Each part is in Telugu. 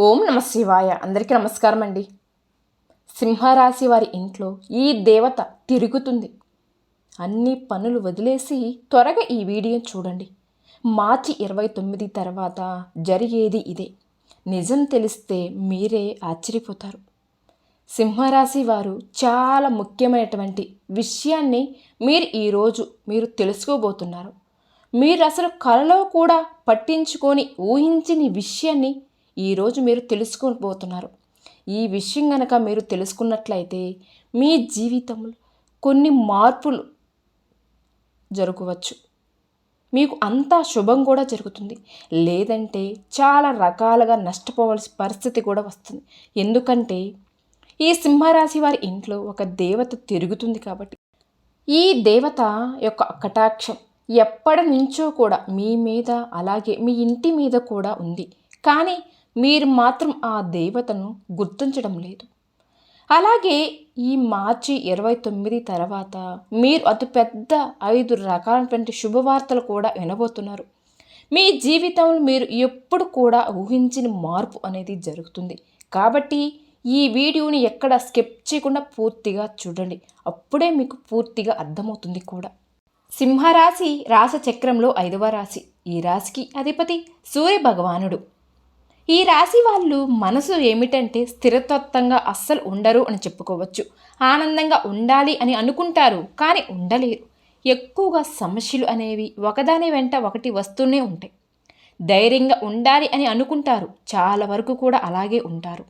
ఓం నమ శివాయ. అందరికీ నమస్కారం అండి సింహరాశి వారి ఇంట్లో ఈ దేవత తిరుగుతుంది. అన్ని పనులు వదిలేసి త్వరగా ఈ వీడియో చూడండి. మార్చి ఇరవై తొమ్మిది తర్వాత జరిగేది ఇదే. నిజం తెలిస్తే మీరే ఆశ్చర్యపోతారు. సింహరాశి వారు చాలా ముఖ్యమైనటువంటి విషయాన్ని మీరు ఈరోజు మీరు తెలుసుకోబోతున్నారు. మీరు అసలు కలలో కూడా పట్టించుకొని ఊహించని విషయాన్ని ఈరోజు మీరు తెలుసుకోబోతున్నారు. ఈ విషయం కనుక మీరు తెలుసుకున్నట్లయితే మీ జీవితంలో కొన్ని మార్పులు జరగవచ్చు. మీకు అంతా శుభం కూడా జరుగుతుంది. లేదంటే చాలా రకాలుగా నష్టపోవాల్సిన పరిస్థితి కూడా వస్తుంది. ఎందుకంటే ఈ సింహరాశి వారి ఇంట్లో ఒక దేవత తిరుగుతుంది కాబట్టి. ఈ దేవత యొక్క కటాక్షం ఎప్పటి నుంచో కూడా మీ మీద అలాగే మీ ఇంటి మీద కూడా ఉంది. కానీ మీరు మాత్రం ఆ దేవతను గుర్తించడం లేదు. అలాగే ఈ మార్చి ఇరవై తొమ్మిది తర్వాత మీరు అతి పెద్ద ఐదు రకాలైనటువంటి శుభవార్తలు కూడా వినబోతున్నారు. మీ జీవితంలో మీరు ఎప్పుడు కూడా ఊహించిన మార్పు అనేది జరుగుతుంది. కాబట్టి ఈ వీడియోని ఎక్కడ స్కిప్ చేయకుండా పూర్తిగా చూడండి. అప్పుడే మీకు పూర్తిగా అర్థమవుతుంది కూడా. సింహరాశి రాసచక్రంలో ఐదవ రాశి. ఈ రాశికి అధిపతి సూర్య భగవానుడు ఈ రాశి వాళ్ళు మనసు ఏమిటంటే స్థిరతత్వంగా అస్సలు ఉండరు అని చెప్పుకోవచ్చు. ఆనందంగా ఉండాలి అని అనుకుంటారు కానీ ఉండలేరు. ఎక్కువగా సమస్యలు అనేవి ఒకదాని వెంట ఒకటి వస్తూనే ఉంటాయి. ధైర్యంగా ఉండాలి అని అనుకుంటారు చాలా వరకు కూడా అలాగే ఉంటారు.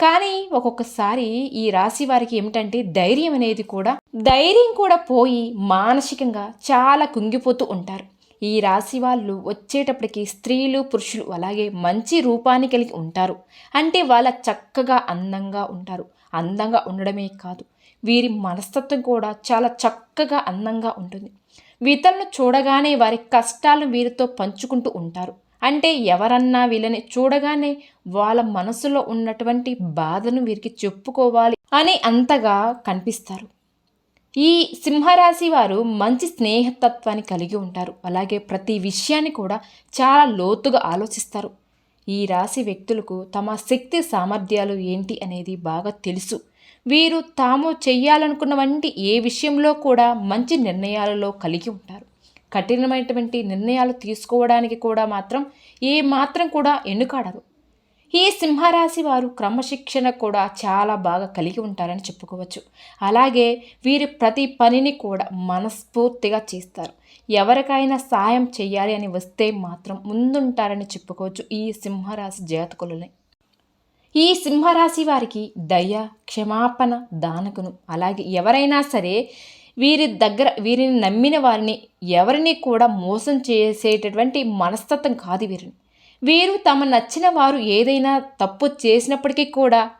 కానీ ఒక్కొక్కసారి ఈ రాశి వారికి ఏమిటంటే ధైర్యం అనేది కూడా ధైర్యం కూడా పోయి మానసికంగా చాలా కుంగిపోతూ ఉంటారు. ఈ రాశి వాళ్ళు వచ్చేటప్పటికి స్త్రీలు పురుషులు అలాగే మంచి రూపాన్ని కలిగి ఉంటారు. అంటే వాళ్ళ చక్కగా అందంగా ఉంటారు. అందంగా ఉండడమే కాదు. వీరి మనస్తత్వం కూడా చాలా చక్కగా అందంగా ఉంటుంది. ఇతరులను చూడగానే వారి కష్టాలను వీరితో పంచుకుంటూ ఉంటారు. అంటే ఎవరన్నా వీళ్ళని చూడగానే వాళ్ళ మనసులో ఉన్నటువంటి బాధను వీరికి చెప్పుకోవాలి అని అంతగా కనిపిస్తారు. ఈ సింహరాశి వారు మంచి స్నేహతత్వాన్ని కలిగి ఉంటారు. అలాగే ప్రతి విషయాన్ని కూడా చాలా లోతుగా ఆలోచిస్తారు. ఈ రాశి వ్యక్తులకు తమ శక్తి సామర్థ్యాలు ఏంటి అనేది బాగా తెలుసు. వీరు తాము చేయాలనుకున్న వంటి ఏ విషయంలో కూడా మంచి నిర్ణయాలలో కలిగి ఉంటారు. కఠినమైనటువంటి నిర్ణయాలు తీసుకోవడానికి కూడా మాత్రం ఏ మాత్రం కూడా ఎన్నుకాడరు. ఈ సింహరాశి వారు క్రమశిక్షణ కూడా చాలా బాగా కలిగి ఉంటారని చెప్పుకోవచ్చు. అలాగే వీరి ప్రతి పనిని కూడా మనస్ఫూర్తిగా చేస్తారు. ఎవరికైనా సాయం చేయాలి అని వస్తే మాత్రం ముందుంటారని చెప్పుకోవచ్చు ఈ సింహరాశి జాతకులని. ఈ సింహరాశి వారికి దయ క్షమాపణ దానకును అలాగే ఎవరైనా సరే వీరి దగ్గర వీరిని నమ్మిన వారిని ఎవరిని కూడా మోసం చేసేటటువంటి మనస్తత్వం కాదు వీరిని. వీరు తమ నచ్చిన వారు ఏదైనా తప్పు చేసినప్పటికీ కూడా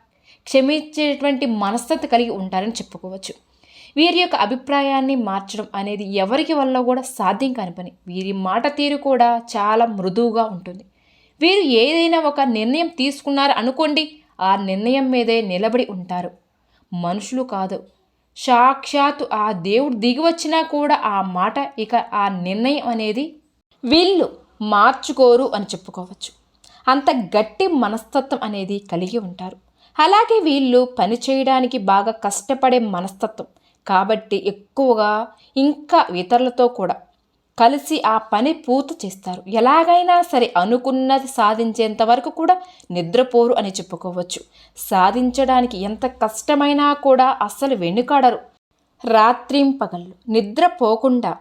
క్షమించేటువంటి మనస్తత్వం కలిగి ఉంటారని చెప్పుకోవచ్చు. వీరి యొక్క అభిప్రాయాన్ని మార్చడం అనేది ఎవరికి వల్ల కూడా సాధ్యం కాని పని. వీరి మాట తీరు కూడా చాలా మృదువుగా ఉంటుంది. వీరు ఏదైనా ఒక నిర్ణయం తీసుకున్నారు అనుకోండి ఆ నిర్ణయం మీదే నిలబడి ఉంటారు. మనుషులు కాదు. సాక్షాత్తు ఆ దేవుడు దిగి వచ్చినా కూడా ఆ మాట ఇక ఆ నిర్ణయం అనేది వీళ్ళు మార్చుకోరు అని చెప్పుకోవచ్చు. అంత గట్టి మనస్తత్వం అనేది కలిగి ఉంటారు. అలాగే వీళ్ళు పని చేయడానికి బాగా కష్టపడే మనస్తత్వం. కాబట్టి ఎక్కువగా ఇంకా ఇతరులతో కూడా కలిసి ఆ పని పూర్తి చేస్తారు. ఎలాగైనా సరే అనుకున్నది సాధించేంత వరకు కూడా నిద్రపోరు అని చెప్పుకోవచ్చు. సాధించడానికి ఎంత కష్టమైనా కూడా అస్సలు వెనుకాడరు. రాత్రింపగళ్ళు నిద్రపోకుండా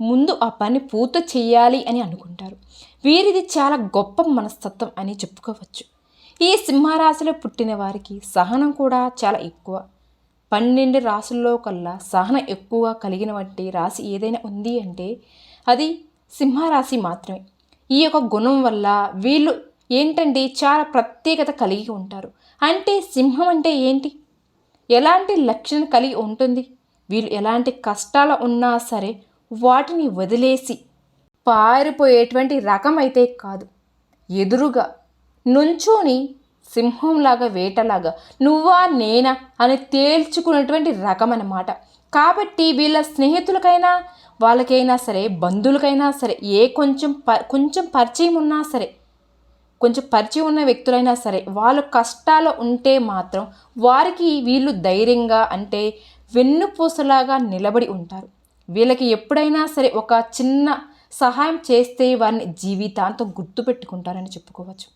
ముందు ఆ పని పూర్తి చేయాలి అని అనుకుంటారు. వీరిది చాలా గొప్ప మనస్తత్వం అని చెప్పుకోవచ్చు. ఈ సింహరాశిలో పుట్టిన వారికి సహనం కూడా చాలా ఎక్కువ. పన్నెండు రాసుల్లో కల్లా సహనం ఎక్కువ కలిగిన వంటి రాశి ఏదైనా ఉంది అంటే అది సింహరాశి మాత్రమే. ఈ యొక్క గుణం వల్ల వీళ్ళు ఏంటంటే చాలా ప్రత్యేకత కలిగి ఉంటారు. అంటే సింహం అంటే ఏంటి? ఎలాంటి లక్షణం కలిగి ఉంటుంది? వీళ్ళు ఎలాంటి కష్టాలు ఉన్నా సరే వాటిని వదిలేసి పారిపోయేటువంటి రకం అయితే కాదు. ఎదురుగా నుంచోని సింహంలాగా వేటలాగా నువ్వా నేనా అని తేల్చుకున్నటువంటి రకం అన్నమాట కాబట్టి వీళ్ళ స్నేహితులకైనా వాళ్ళకైనా సరే బంధువులకైనా సరే ఏ కొంచెం ప కొంచెం పరిచయం ఉన్నా సరే కొంచెం పరిచయం ఉన్న వ్యక్తులైనా సరే వాళ్ళు కష్టాలు ఉంటే మాత్రం వారికి వీళ్ళు ధైర్యంగా అంటే వెన్నుపూసలాగా నిలబడి ఉంటారు. వీళ్ళకి ఎప్పుడైనా సరే ఒక చిన్న సహాయం చేస్తే వారిని జీవితాంతం గుర్తుపెట్టుకుంటారని చెప్పుకోవచ్చు.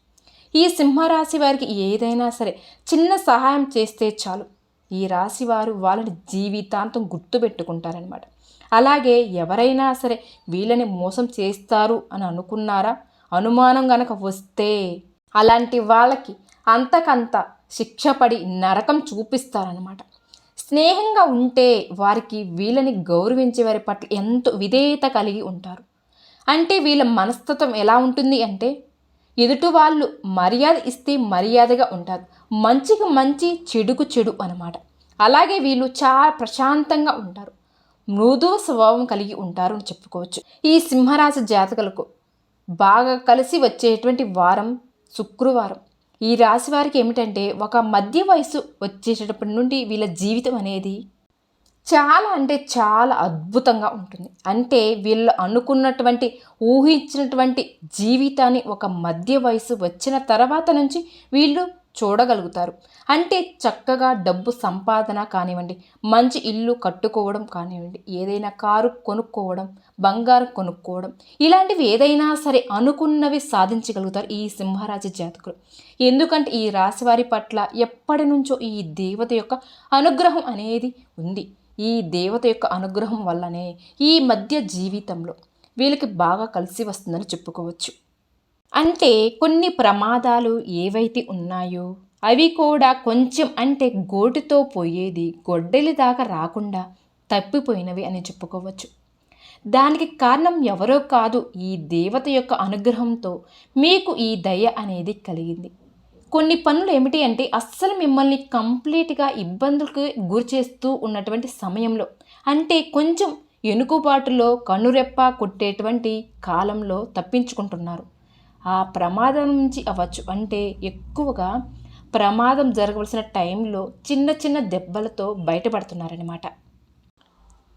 ఈ సింహరాశి వారికి ఏదైనా సరే చిన్న సహాయం చేస్తే చాలు. ఈ రాశి వారు వాళ్ళని జీవితాంతం గుర్తుపెట్టుకుంటారనమాట అలాగే ఎవరైనా సరే వీళ్ళని మోసం చేస్తారు అని అనుకున్నారా? అనుమానం గనక వస్తే అలాంటి వాళ్ళకి అంతకంత శిక్ష పడి నరకం చూపిస్తారనమాట స్నేహంగా ఉంటే వారికి వీళ్ళని గౌరవించే వారి పట్ల ఎంతో విధేయత కలిగి ఉంటారు. అంటే వీళ్ళ మనస్తత్వం ఎలా ఉంటుంది అంటే ఎదుటి వాళ్ళు మర్యాద ఇస్తే మర్యాదగా ఉంటారు. మంచికి మంచి చెడుకు చెడు అనమాట అలాగే వీళ్ళు చాలా ప్రశాంతంగా ఉంటారు. మృదు స్వభావం కలిగి ఉంటారు అని చెప్పుకోవచ్చు. ఈ సింహరాశి జాతకులకు బాగా కలిసి వచ్చేటువంటి వారం శుక్రవారం. ఈ రాశి వారికి ఏమిటంటే ఒక మధ్య వయసు వచ్చేటప్పటి నుండి వీళ్ళ జీవితం అనేది చాలా అంటే చాలా అద్భుతంగా ఉంటుంది. అంటే వీళ్ళు అనుకున్నటువంటి ఊహించినటువంటి జీవితాన్ని ఒక మధ్య వయసు వచ్చిన తర్వాత నుంచి వీళ్ళు చూడగలుగుతారు. అంటే చక్కగా డబ్బు సంపాదన కానివ్వండి మంచి ఇల్లు కట్టుకోవడం కానివ్వండి ఏదైనా కారు కొనుక్కోవడం బంగారం కొనుక్కోవడం ఇలాంటివి ఏదైనా సరే అనుకున్నవి సాధించగలుగుతారు ఈ సింహరాజు జాతకులు. ఎందుకంటే ఈ రాశి వారి పట్ల ఎప్పటి నుంచో ఈ దేవత యొక్క అనుగ్రహం అనేది ఉంది. ఈ దేవత యొక్క అనుగ్రహం వల్లనే ఈ మధ్య జీవితంలో వీళ్ళకి బాగా కలిసి వస్తుందని చెప్పుకోవచ్చు. అంటే కొన్ని ప్రమాదాలు ఏవైతే ఉన్నాయో అవి కూడా కొంచెం అంటే గోటితో పోయేది గొడ్డలి దాకా రాకుండా తప్పిపోయినవి అని చెప్పుకోవచ్చు. దానికి కారణం ఎవరో కాదు ఈ దేవత యొక్క అనుగ్రహంతో మీకు ఈ దయ అనేది కలిగింది. కొన్ని పనులు ఏమిటి అంటే అస్సలు మిమ్మల్ని కంప్లీట్గా ఇబ్బందులకు గురి చేస్తూ ఉన్నటువంటి సమయంలో అంటే కొంచెం ఎనుకుబాటులో కన్నురెప్ప కొట్టేటువంటి కాలంలో తప్పించుకుంటున్నారు. ఆ ప్రమాదం నుంచి అవ్వచ్చు. అంటే ఎక్కువగా ప్రమాదం జరగవలసిన టైంలో చిన్న చిన్న దెబ్బలతో బయటపడుతున్నారనమాట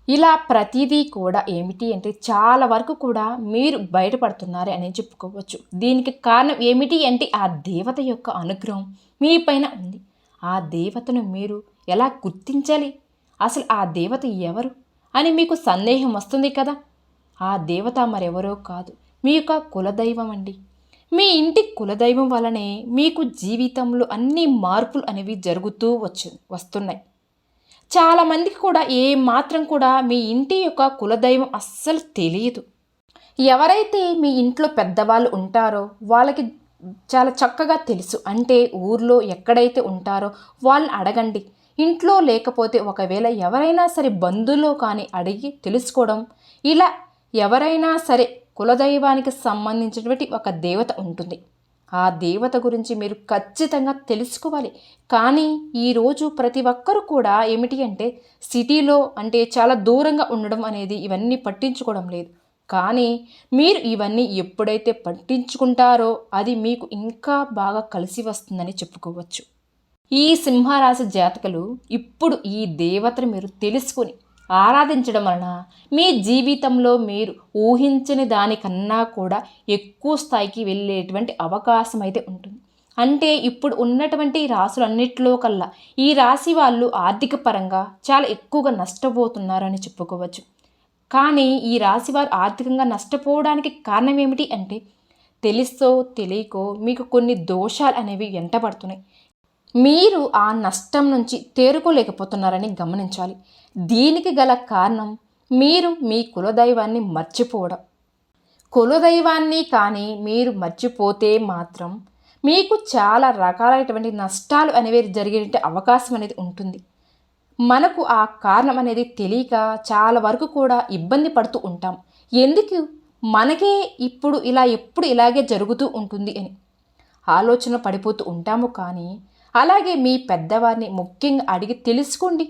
ఇలా ప్రతిదీ కూడా ఏమిటి అంటే చాలా వరకు కూడా మీరు బయటపడుతున్నారు అని చెప్పుకోవచ్చు. దీనికి కారణం ఏమిటి అంటే ఆ దేవత యొక్క అనుగ్రహం మీ పైన ఉంది. ఆ దేవతను మీరు ఎలా గుర్తించాలి? అసలు ఆ దేవత ఎవరు? అని మీకు సందేహం వస్తుంది కదా? ఆ దేవత మరెవరో కాదు. మీ యొక్క కులదైవం అండి. మీ ఇంటి కులదైవం వలనే మీకు జీవితంలో అన్ని మార్పులు అనేవి జరుగుతూ వచ్చు వస్తున్నాయి. చాలామందికి కూడా ఏ మాత్రం కూడా మీ ఇంటి యొక్క కులదైవం అస్సలు తెలియదు. ఎవరైతే మీ ఇంట్లో పెద్దవాళ్ళు ఉంటారో వాళ్ళకి చాలా చక్కగా తెలుసు. అంటే ఊర్లో ఎక్కడైతే ఉంటారో వాళ్ళని అడగండి. ఇంట్లో లేకపోతే ఒకవేళ ఎవరైనా సరే బంధువులో కానీ అడిగి తెలుసుకోవడం ఇలా ఎవరైనా సరే కులదైవానికి సంబంధించినటువంటి ఒక దేవత ఉంటుంది. ఆ దేవత గురించి మీరు ఖచ్చితంగా తెలుసుకోవాలి. కానీ ఈరోజు ప్రతి ఒక్కరు కూడా ఏమిటి అంటే సిటీలో అంటే చాలా దూరంగా ఉండడం అనేది ఇవన్నీ పట్టించుకోవడం లేదు. కానీ మీరు ఇవన్నీ ఎప్పుడైతే పట్టించుకుంటారో అది మీకు ఇంకా బాగా కలిసి వస్తుందని చెప్పుకోవచ్చు. ఈ సింహరాశి జాతకలు ఇప్పుడు ఈ దేవతను మీరు తెలుసుకొని ఆరాధించడం వలన మీ జీవితంలో మీరు ఊహించని దానికన్నా కూడా ఎక్కువ స్థాయికి వెళ్ళేటువంటి అవకాశం అయితే ఉంటుంది. అంటే ఇప్పుడు ఉన్నటువంటి రాసులన్నిటిలో కల్లా ఈ రాశి వాళ్ళు ఆర్థిక పరంగా చాలా ఎక్కువగా నష్టపోతున్నారని చెప్పుకోవచ్చు. కానీ ఈ రాశి వారు ఆర్థికంగా నష్టపోవడానికి కారణం ఏమిటి అంటే తెలుసో తెలియకో మీకు కొన్ని దోషాలు అనేవి వెంటబడుతున్నాయి మీరు ఆ నష్టం నుంచి తేరుకోలేకపోతున్నారని గమనించాలి. దీనికి గల కారణం మీరు మీ కులదైవాన్ని మర్చిపోవడం. కులదైవాన్ని కానీ మీరు మర్చిపోతే మాత్రం మీకు చాలా రకాలైనటువంటి నష్టాలు అనేవి జరిగే అవకాశం అనేది ఉంటుంది. మనకు ఆ కారణం అనేది తెలియక చాలా వరకు కూడా ఇబ్బంది పడుతూ ఉంటాం. ఎందుకు? మనకే ఇప్పుడు ఇలా ఎప్పుడు ఇలాగే జరుగుతూ ఉంటుంది అని. ఆలోచన పడిపోతూ ఉంటాము కానీ అలాగే మీ పెద్దవారిని ముఖ్యంగా అడిగి తెలుసుకోండి.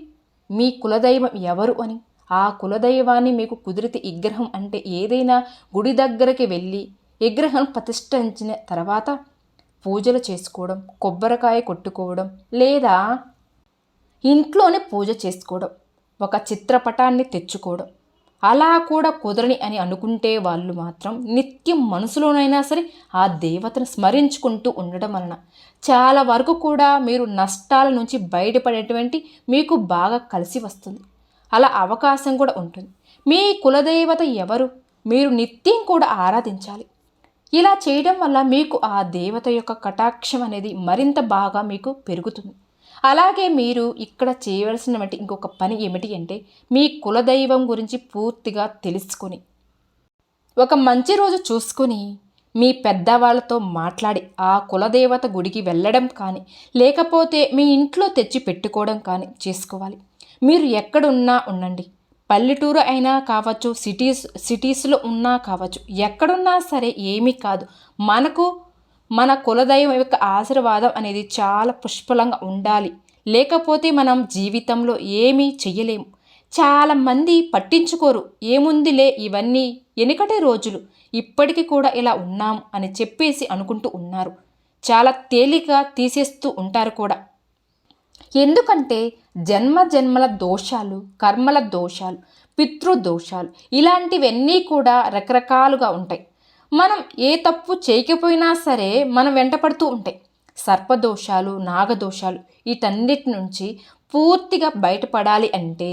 మీ కులదైవం ఎవరు అని. ఆ కులదైవాన్ని మీకు కుదిరితే విగ్రహం అంటే ఏదైనా గుడి దగ్గరికి వెళ్ళి విగ్రహం ప్రతిష్ఠించిన తర్వాత పూజలు చేసుకోవడం కొబ్బరికాయ కొట్టుకోవడం లేదా ఇంట్లోనే పూజ చేసుకోవడం ఒక చిత్రపటాన్ని తెచ్చుకోవడం. అలా కూడా కుదరని అని అనుకుంటే వాళ్ళు మాత్రం నిత్యం మనసులోనైనా సరే ఆ దేవతను స్మరించుకుంటూ ఉండడం వలన చాలా వరకు కూడా మీరు నష్టాల నుంచి బయటపడేటువంటి మీకు బాగా కలిసి వస్తుంది. అలా అవకాశం కూడా ఉంటుంది. మీ కులదేవత ఎవరు? మీరు నిత్యం కూడా ఆరాధించాలి. ఇలా చేయడం వల్ల మీకు ఆ దేవత యొక్క కటాక్షం అనేది మరింత బాగా మీకు పెరుగుతుంది. అలాగే మీరు ఇక్కడ చేయవలసినటువంటి ఇంకొక పని ఏమిటి అంటే మీ కులదైవం గురించి పూర్తిగా తెలుసుకొని ఒక మంచి రోజు చూసుకొని మీ పెద్దవాళ్ళతో మాట్లాడి ఆ కులదేవత గుడికి వెళ్ళడం కానీ లేకపోతే మీ ఇంట్లో తెచ్చి పెట్టుకోవడం కానీ చేసుకోవాలి. మీరు ఎక్కడున్నా ఉండండి. పల్లెటూరు అయినా కావచ్చు సిటీస్ సిటీస్లో ఉన్నా కావచ్చు ఎక్కడున్నా సరే ఏమీ కాదు. మనకు మన కులదైవం యొక్క ఆశీర్వాదం అనేది చాలా పుష్పలంగా ఉండాలి. లేకపోతే మనం జీవితంలో ఏమీ చెయ్యలేము. చాలామంది పట్టించుకోరు. ఏముందిలే ఇవన్నీ వెనుకటి రోజులు. ఇప్పటికీ కూడా ఇలా ఉన్నాం అని చెప్పేసి అనుకుంటూ ఉన్నారు. చాలా తేలిక తీసేస్తూ ఉంటారు కూడా. ఎందుకంటే జన్మ జన్మల దోషాలు కర్మల దోషాలు పితృదోషాలు ఇలాంటివన్నీ కూడా రకరకాలుగా ఉంటాయి. మనం ఏ తప్పు చేయకపోయినా సరే మనం వెంటపడుతూ ఉంటాయి సర్పదోషాలు నాగదోషాలు వీటన్నిటి నుంచి పూర్తిగా బయటపడాలి అంటే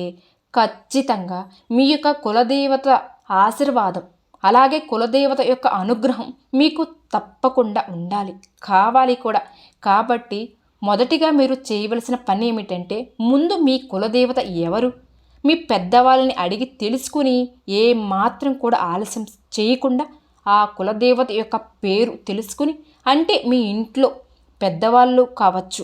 ఖచ్చితంగా మీ యొక్క కులదేవత ఆశీర్వాదం అలాగే కులదేవత యొక్క అనుగ్రహం మీకు తప్పకుండా ఉండాలి కావాలి కూడా. కాబట్టి మొదటిగా మీరు చేయవలసిన పని ఏమిటంటే ముందు మీ కులదేవత ఎవరు? మీ పెద్దవాళ్ళని అడిగి తెలుసుకుని ఏ మాత్రం కూడా ఆలస్యం చేయకుండా ఆ కులదేవత యొక్క పేరు తెలుసుకుని అంటే మీ ఇంట్లో పెద్దవాళ్ళు కావచ్చు.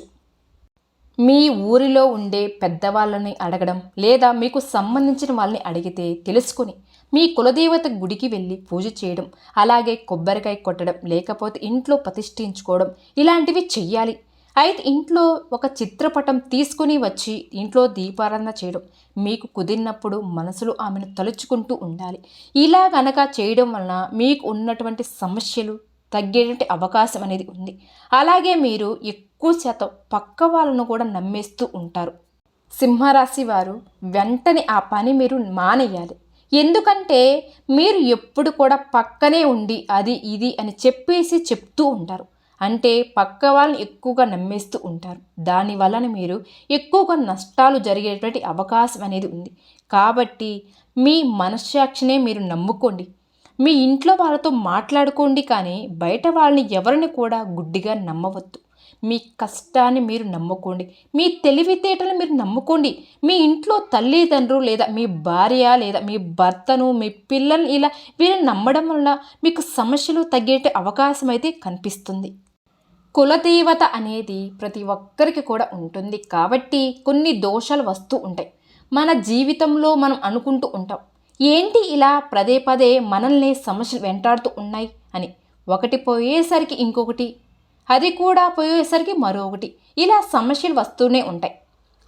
మీ ఊరిలో ఉండే పెద్దవాళ్ళని అడగడం లేదా మీకు సంబంధించిన వాళ్ళని అడిగితే తెలుసుకుని మీ కులదేవత గుడికి వెళ్ళి పూజ చేయడం అలాగే కొబ్బరికాయ కొట్టడం లేకపోతే ఇంట్లో ప్రతిష్ఠించుకోవడం ఇలాంటివి చెయ్యాలి. అయితే ఇంట్లో ఒక చిత్రపటం తీసుకుని వచ్చి ఇంట్లో దీపారాధన చేయడం మీకు కుదిరినప్పుడు మనసులో ఆమెను తలుచుకుంటూ ఉండాలి. ఇలా గనక చేయడం వలన మీకు ఉన్నటువంటి సమస్యలు తగ్గేటువంటి అవకాశం అనేది ఉంది. అలాగే మీరు ఎక్కువ శాతం పక్క వాళ్ళను కూడా నమ్మేస్తూ ఉంటారు. సింహరాశి వారు వెంటనే ఆ పని మీరు మానేయాలి. ఎందుకంటే మీరు ఎప్పుడు కూడా పక్కనే ఉండి అది ఇది అని చెప్పేసి చెప్తూ ఉంటారు. అంటే పక్క వాళ్ళని ఎక్కువగా నమ్మేస్తూ ఉంటారు. దాని వలన మీరు ఎక్కువగా నష్టాలు జరిగేటువంటి అవకాశం అనేది ఉంది. కాబట్టి మీ మనస్సాక్షినే మీరు నమ్ముకోండి. మీ ఇంట్లో వాళ్ళతో మాట్లాడుకోండి కానీ బయట వాళ్ళని ఎవరిని కూడా గుడ్డిగా నమ్మవద్దు. మీ కష్టాన్ని మీరు నమ్ముకోండి. మీ తెలివితేటలు మీరు నమ్ముకోండి. మీ ఇంట్లో తల్లిదండ్రులు లేదా మీ భార్య లేదా మీ భర్తను మీ పిల్లల్ని ఇలా వీరిని నమ్మడం వల్ల మీకు సమస్యలు తగ్గేట అవకాశం అయితే కనిపిస్తుంది. కులదేవత అనేది ప్రతి ఒక్కరికి కూడా ఉంటుంది. కాబట్టి కొన్ని దోషాలు వస్తూ ఉంటాయి. మన జీవితంలో మనం అనుకుంటూ ఉంటాం. ఏంటి ఇలా పదే పదే మనల్ని సమస్యలు వెంటాడుతూ ఉన్నాయి అని. ఒకటి పోయేసరికి ఇంకొకటి అది కూడా పోయేసరికి మరొకటి. ఇలా సమస్యలు వస్తూనే ఉంటాయి.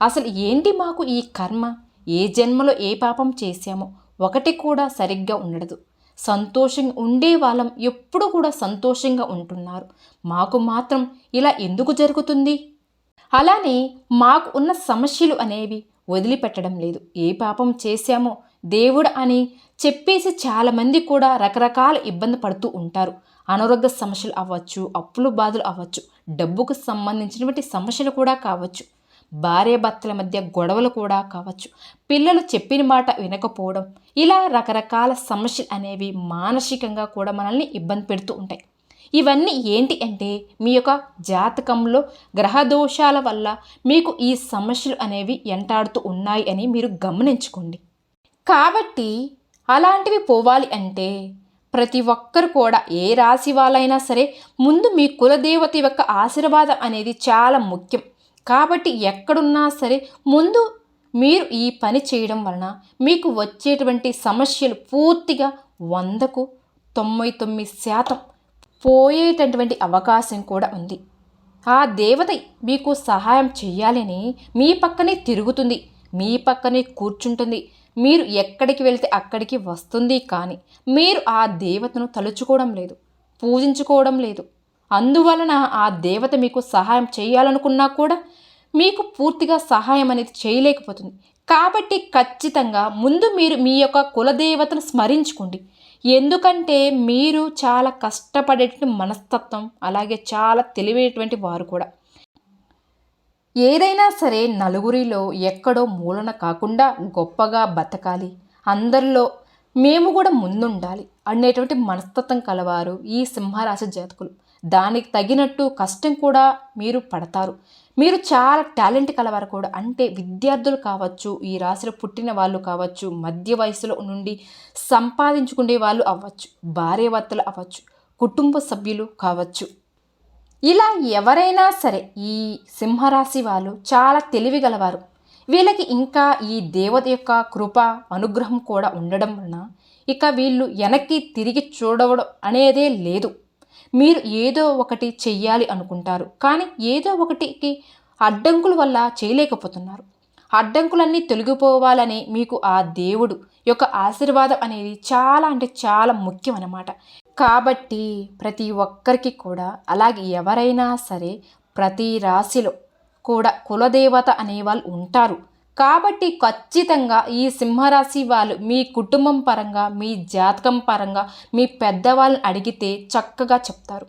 అసలు ఏంటి మాకు ఈ కర్మ? ఏ జన్మలో ఏ పాపం చేశామో? ఒకటి కూడా సరిగ్గా ఉండదు. సంతోషంగా ఉండే వాళ్ళం ఎప్పుడు కూడా సంతోషంగా ఉంటున్నారు. మాకు మాత్రం ఇలా ఎందుకు జరుగుతుంది? అలానే మాకు ఉన్న సమస్యలు అనేవి వదిలిపెట్టడం లేదు. ఏ పాపం చేశామో దేవుడు అని చెప్పేసి చాలామంది కూడా రకరకాల ఇబ్బంది పడుతూ ఉంటారు. అనారోగ్య సమస్యలు అవ్వచ్చు అప్పులు బాధలు అవ్వచ్చు డబ్బుకు సంబంధించినటువంటి సమస్యలు కూడా కావచ్చు. భార్యాభర్తల మధ్య గొడవలు కూడా కావచ్చు. పిల్లలు చెప్పిన మాట వినకపోవడం ఇలా రకరకాల సమస్యలు అనేవి మానసికంగా కూడా మనల్ని ఇబ్బంది పెడుతూ ఉంటాయి. ఇవన్నీ ఏంటి అంటే మీ యొక్క జాతకంలో గ్రహదోషాల వల్ల మీకు ఈ సమస్యలు అనేవి ఎంటాడుతూ ఉన్నాయి అని మీరు గమనించుకోండి. కాబట్టి అలాంటివి పోవాలి అంటే ప్రతి ఒక్కరు కూడా ఏ రాశి వాళ్ళైనా సరే ముందు మీ కులదేవత యొక్క ఆశీర్వాదం అనేది చాలా ముఖ్యం. కాబట్టి ఎక్కడున్నా సరే ముందు మీరు ఈ పని చేయడం వలన మీకు వచ్చేటువంటి సమస్యలు పూర్తిగా వందకు తొంభై తొమ్మిది శాతం పోయేటటువంటి అవకాశం కూడా ఉంది. ఆ దేవత మీకు సహాయం చేయాలని మీ పక్కనే తిరుగుతుంది మీ పక్కనే కూర్చుంటుంది. మీరు ఎక్కడికి వెళ్తే అక్కడికి వస్తుంది కానీ మీరు ఆ దేవతను తలుచుకోవడం లేదు పూజించుకోవడం లేదు. అందువలన ఆ దేవత మీకు సహాయం చేయాలనుకున్నా కూడా మీకు పూర్తిగా సహాయం అనేది చేయలేకపోతుంది. కాబట్టి ఖచ్చితంగా ముందు మీరు మీ యొక్క కులదేవతను స్మరించుకోండి. ఎందుకంటే మీరు చాలా కష్టపడేటువంటి మనస్తత్వం అలాగే చాలా తెలివైనటువంటి వారు కూడా. ఏదైనా సరే నలుగురిలో ఎక్కడో మూలన కాకుండా గొప్పగా బతకాలి. అందరిలో మేము కూడా ముందుండాలి అనేటువంటి మనస్తత్వం కలవారు ఈ సింహరాశి జాతకులు. దానికి తగినట్టు కష్టం కూడా మీరు పడతారు. మీరు చాలా టాలెంట్ కలవారు కూడా. అంటే విద్యార్థులు కావచ్చు ఈ రాశిలో పుట్టిన వాళ్ళు కావచ్చు మధ్య వయసులో నుండి సంపాదించుకునే వాళ్ళు అవ్వచ్చు భార్యభర్తలు అవ్వచ్చు కుటుంబ సభ్యులు కావచ్చు. ఇలా ఎవరైనా సరే ఈ సింహరాశి వాళ్ళు చాలా తెలివి గలవారు. వీళ్ళకి ఇంకా ఈ దేవత యొక్క కృప అనుగ్రహం కూడా ఉండడం వలన ఇక వీళ్ళు వెనక్కి తిరిగి చూడవడం అనేదే లేదు. మీరు ఏదో ఒకటి చెయ్యాలి అనుకుంటారు. కానీ ఏదో ఒకటికి అడ్డంకుల వల్ల చేయలేకపోతున్నారు. అడ్డంకులన్నీ తొలగిపోవాలని మీకు ఆ దేవుడు యొక్క ఆశీర్వాదం అనేది చాలా అంటే చాలా ముఖ్యం అన్నమాట కాబట్టి ప్రతి ఒక్కరికి కూడా అలాగే ఎవరైనా సరే ప్రతి రాశిలో కూడా కులదేవత అనేవాళ్ళు ఉంటారు. కాబట్టి ఖచ్చితంగా ఈ సింహరాశి వాళ్ళు మీ కుటుంబం పరంగా మీ జాతకం పరంగా మీ పెద్దవాళ్ళని అడిగితే చక్కగా చెప్తారు.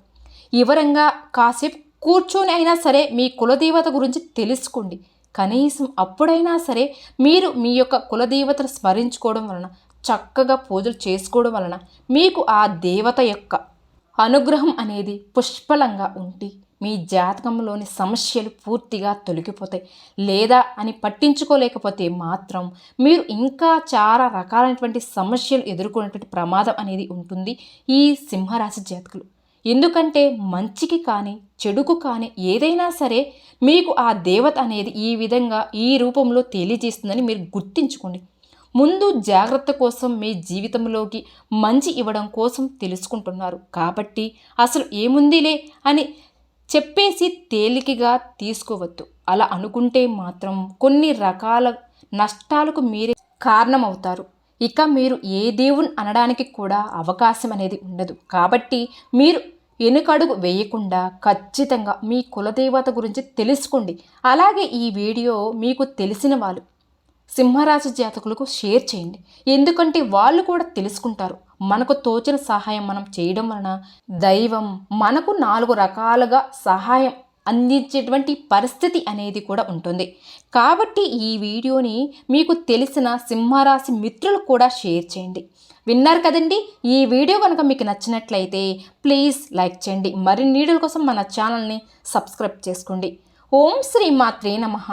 వివరంగా కాసేపు కూర్చొని అయినా సరే మీ కులదేవత గురించి తెలుసుకోండి. కనీసం అప్పుడైనా సరే మీరు మీ యొక్క కులదేవతను స్మరించుకోవడం వలన చక్కగా పూజలు చేసుకోవడం వలన మీకు ఆ దేవత యొక్క అనుగ్రహం అనేది పుష్పలంగా ఉండి మీ జాతకంలోని సమస్యలు పూర్తిగా తొలగిపోతాయి. లేదా అని పట్టించుకోలేకపోతే మాత్రం మీరు ఇంకా చాలా రకాలైనటువంటి సమస్యలు ఎదుర్కొనేటువంటి ప్రమాదం అనేది ఉంటుంది ఈ సింహరాశి జాతకులు. ఎందుకంటే మంచికి కానీ చెడుకు కానీ ఏదైనా సరే మీకు ఆ దేవత అనేది ఈ విధంగా ఈ రూపంలో తెలియజేస్తుందని మీరు గుర్తించుకోండి. ముందు జాగ్రత్త కోసం మీ జీవితంలోకి మంచి ఇవ్వడం కోసం తెలుసుకుంటున్నారు. కాబట్టి అసలు ఏముందిలే అని చెప్పేసి తేలికగా తీసుకోవద్దు. అలా అనుకుంటే మాత్రం కొన్ని రకాల నష్టాలకు మీరే కారణమవుతారు. ఇక మీరు ఏ దేవుని అనడానికి కూడా అవకాశం అనేది ఉండదు. కాబట్టి మీరు వెనుకడుగు వేయకుండా ఖచ్చితంగా మీ కులదేవత గురించి తెలుసుకోండి. అలాగే ఈ వీడియో మీకు తెలిసిన వాళ్ళు సింహరాశి జాతకులకు షేర్ చేయండి. ఎందుకంటే వాళ్ళు కూడా తెలుసుకుంటారు. మనకు తోచిన సహాయం మనం చేయడం వలన దైవం మనకు నాలుగు రకాలుగా సహాయం అందించేటువంటి పరిస్థితి అనేది కూడా ఉంటుంది. కాబట్టి ఈ వీడియోని మీకు తెలిసిన సింహరాశి మిత్రులు కూడా షేర్ చేయండి. విన్నారు కదండి? ఈ వీడియో కనుక మీకు నచ్చినట్లయితే ప్లీజ్ లైక్ చేయండి. మరిన్ని వీడియోల కోసం మన ఛానల్ని సబ్స్క్రైబ్ చేసుకోండి. ఓం శ్రీ మాత్రే నమః.